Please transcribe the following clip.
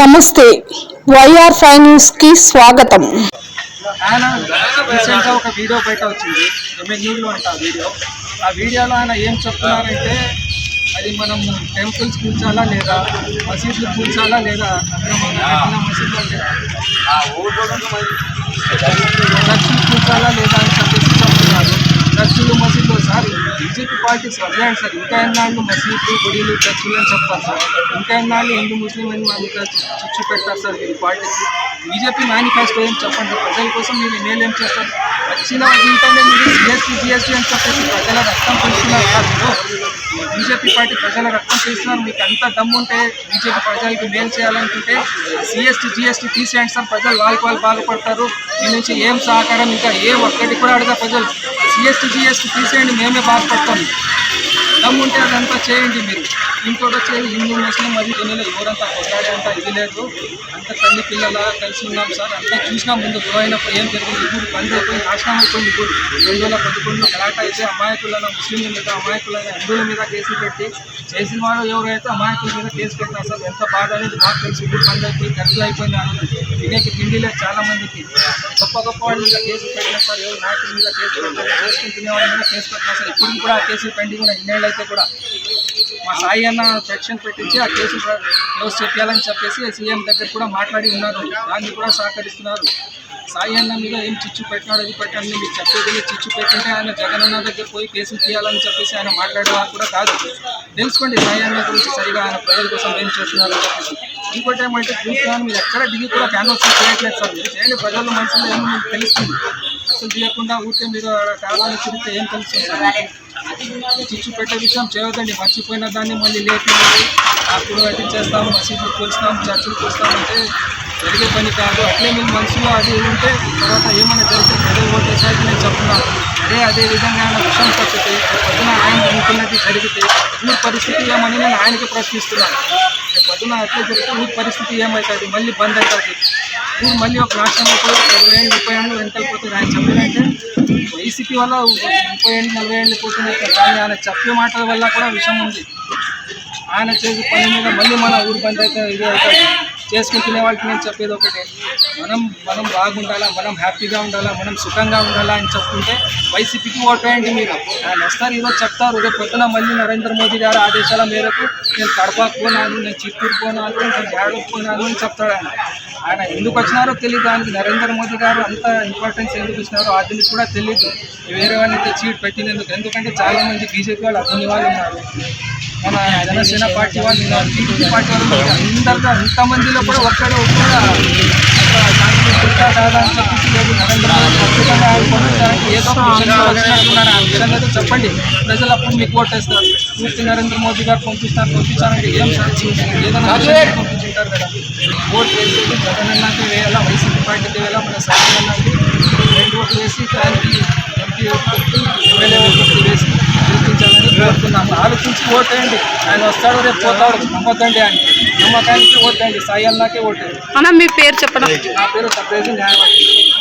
నమస్తే. YR five న్యూస్కి స్వాగతం. ఆయన రీసెంట్గా ఒక వీడియో బయట వచ్చింది. ఎంఎన్యూలో అంట ఆ వీడియో. ఆ వీడియోలో ఆయన ఏం చెప్తున్నారంటే అది మనం టెంపుల్స్ కూర్చాలా లేదా మసీదులు కూర్చాలా లేదా మసీదులు లేదా చర్చిలు కూర్చాలా లేదా అని చర్చిలు మసీదులు సార్ బీజేపీ పార్టీస్ వదిలేండి సార్ ఇంకా ఎన్నాళ్ళు మసీదులు గుడిలు చర్చిలు అని చెప్తారు సార్. ఇంకా ఎన్నాళ్ళు హిందూ ముస్లిం అని మన ఇంకా చుచ్చు పెడతారు సార్ మీరు పార్టీకి. బీజేపీ మేనిఫెస్టో ఏం చెప్పండి? ప్రజల కోసం మీరు మేలు ఏం చేస్తారు? వచ్చిన దీంట్లోనే మీరు సిఎస్టీ జిఎస్టీ అని చెప్పేసి ప్రజల రక్తం పెంచుతున్నారు సార్ మీరు. బీజేపీ పార్టీ ప్రజల రక్తం పీస్తున్నారు. మీకు అంత దమ్ము ఉంటే బీజేపీ ప్రజలకి మేలు చేయాలనుకుంటే సిఎస్టీ జిఎస్టీ తీసేయండి సార్. ప్రజలు వాళ్ళకి వాళ్ళు బాగుపడతారు మీ నుంచి ఏం సహకారం ఇంకా ఏ ఒక్కటి కూడా అడగా ప్రజలు. సిఎస్టీ జిఎస్టీ తీసేయండి మేమే బాగుపడతాం దమ్ముంటే అదంతా చేయండి మీరు. ఇంకోటి వచ్చేది హిందూ ముస్లిం అది దునిలో ఎవరంతా కొట్లాడే అంత ఇది లేదు. అంత తల్లి పిల్లల కలిసి ఉన్నాం సార్. అంతా చూసినా ముందు గురైనప్పుడు ఏం జరిగింది? ఇప్పుడు బంద్ అయిపోయి నాశనం అయిపోయింది. ఇప్పుడు రెండు వేల పదకొండులో కలాట అయితే అమాయకులైన ముస్లింల మీద అమాయకులైన హిందువుల మీద కేసులు పెట్టి చేసిన వాడు ఎవరైతే అమాయకుల మీద కేసు పెట్టినారు సార్ ఎంత బాధ అనేది మాకు తెలిసి. ఇప్పుడు బంద్ అయిపోయి ఖర్చులు అయిపోయింది ఆనందం తినేకి తిండి లేదు చాలా మందికి గొప్ప గొప్ప వాళ్ళ మీద కేసులు పెట్టినా సార్ ఎవరు నాయకుల మీద కేసు పెట్టారు చేసుకుని తినే వాళ్ళ మీద కేసు పెట్టినా సార్ ఇప్పుడు కూడా ఆ కేసులు పెండింగ్ కూడా ఇన్నేళ్ళు అయితే కూడా మా సాయి అన్న సెక్షన్ పెట్టించి ఆ కేసు క్లోజ్ చేయాలని చెప్పేసి సీఎం దగ్గర కూడా మాట్లాడి ఉన్నారు. దాన్ని కూడా సహకరిస్తున్నారు. సాయి అన్న మీద ఏం చిచ్చు పెట్టినాడు అది పెట్టండి మీకు చెప్పేది చిచ్చు పెట్టింటే ఆయన జగన్ అన్న దగ్గర పోయి కేసులు తీయాలని చెప్పేసి ఆయన మాట్లాడేవారు కూడా కాదు. తెలుసుకోండి సాయి అన్న గురించి సరిగా ఆయన ప్రజల కోసం ఏం చేస్తున్నారని చెప్పేసి ఇంకోటి ఏమంటే చూస్తున్నాను మీరు ఎక్కడ దిగి కూడా క్యాన్వాస్ చేయట్లేదు సార్. మీరు చేయండి ప్రజల మనసులో ఏమో తెలుస్తుంది. అసలు తీయకుండా ఊరికే మీరు కావాలని తిరిగితే ఏం తెలుస్తుంది? సార్ చిచ్చు పెట్టే విషయం చేయొద్దండి. మర్చిపోయిన దాన్ని మళ్ళీ లేపి అప్పుడు అయితే చేస్తాము మసీదులు కూల్స్తాము చర్చలు కూల్స్తామంటే జరిగే పని కాదు. అట్లే మీ మనసులో అది ఉంటే తర్వాత ఏమైనా జరిగితే ప్రజలు ఓటేసారికి నేను చెప్తున్నాను అదే అదే విధంగా ఆయన విషయం తప్పితే పొద్దున ఆయన అనుకున్నది జరిగితే ఊరి పరిస్థితి ఏమని నేను ఆయనకి ప్రశ్నిస్తున్నాను రేపు పొద్దున అట్లే జరిగితే ఊరి పరిస్థితి ఏమవుతుంది మళ్ళీ బంద్ అవుతుంది. ఊరు మళ్ళీ ఒక రాష్ట్రంలో కూడా ఇరవై ఏళ్ళు ముప్పై ఏళ్ళు వెనకాలిపోతుంది ఆయన చెప్పినట్టే వైసీపీ వల్ల ముప్పై ఏళ్ళు నలభై ఏళ్ళు పోతున్నాయి కానీ ఆయన చెప్పే మాటల వల్ల కూడా విషయం ఉంది. ఆయన చేసే పని మీద మళ్ళీ మన ఊరు పంచాయతీ ఇది అవుతుంది. చేసుకుంటునే వాళ్ళకి నేను చెప్పేది ఒకటే. మనం మనం బాగుండాలా మనం హ్యాపీగా ఉండాలా మనం సుఖంగా ఉండాలా అని చెప్పుకుంటే వైసీపీకి ఓట్ మీరు. ఆయన వస్తారు ఈరోజు చెప్తారు రేపు పొద్దున మళ్ళీ నరేంద్ర మోదీ గారు ఆదేశాల మేరకు నేను కడపకు పోనాను నేను చిత్తూరు పోనాను నేను బ్యాడకు పోనాను అని చెప్తాడు ఆయన. ఆయన ఎందుకు వచ్చినారో తెలియదు ఆయనకి నరేంద్ర మోదీ గారు అంత ఇంపార్టెన్స్ ఎందుకు ఇచ్చినారో అది కూడా తెలియదు వేరే వాళ్ళని చీట్ పెట్టినందుకు. ఎందుకంటే చాలా మంది బీజేపీ వాళ్ళు అతని వాళ్ళు ఉన్నారు. మన జనసేన పార్టీ వాళ్ళు ఉన్నారు. టీడీపీ పార్టీ వాళ్ళు ఉన్నారు. అందరిలో అంతమందిలో కూడా ఒక్కడే ఒక్కడ కాదా అని చెప్పేసి లేదు నరేంద్ర మోదీ ఖచ్చితంగా ఆయన పంపించడానికి ఏదో ఒక విషయంలో వచ్చినట్టున్నారు ఆ విధంగా అయితే చెప్పండి. ప్రజలు అప్పుడు మీకు ఓటేస్తారు పూర్తి నరేంద్ర మోదీ గారు పంపిస్తారు. పంపించాలంటే ఏం సాక్షి ఏదైనా విషయం పంపించుంటారు కదా. ఓట్ వేసి జగన్ అన్నకి వేయాలా? వైసీపీ పార్టీకి వేయాలా? మన సైన్ అన్నకి రెండు ఓట్లు వేసి దానికి ఎంపీ ఓట్లు ఎమ్మెల్యే ఓట్లు వేసి గెలిపించాలని కోరుతున్నాము ఆలోచించి ఓటేయండి. ఆయన వస్తాడు రేపు పోతాడు నమ్మకండి ఆయన. నమ్మకానికి ఓటేయండి. సాయి అన్నాకే ఓటేయండి. అన్న మీ పేరు చెప్పడం. నా పేరు సప్రేజ్ న్యాయవాది.